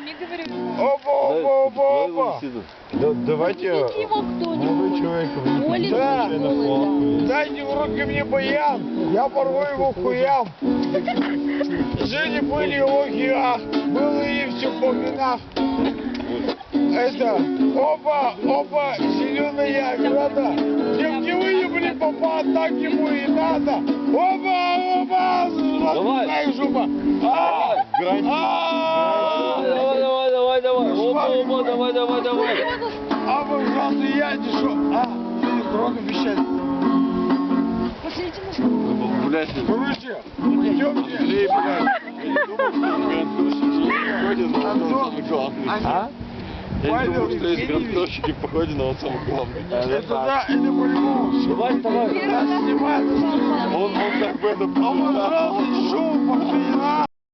Не говори. Опа, опа, опа, опа! Да, давайте... его кто-нибудь. Молодой человек, вы Да. Дайте в руки мне баян, я порву его хуям. Жили были охи ах, было и все по винах. Это, опа, опа, зеленая ограда. Девки выебли, папа, так ему и надо. Опа, опа, золотая жопа. А, а, опа, давай, давай, давай. а вы, пожалуйста, я не шо. А, громко вещать. Пошлите школу. Блядь, Короче, идемте. А? Я не думал, что есть грантовщики походе на он самый главный. Это да, это по-любому. Давай, давай. Нас снимают. Он, он как бы это А пожалуйста,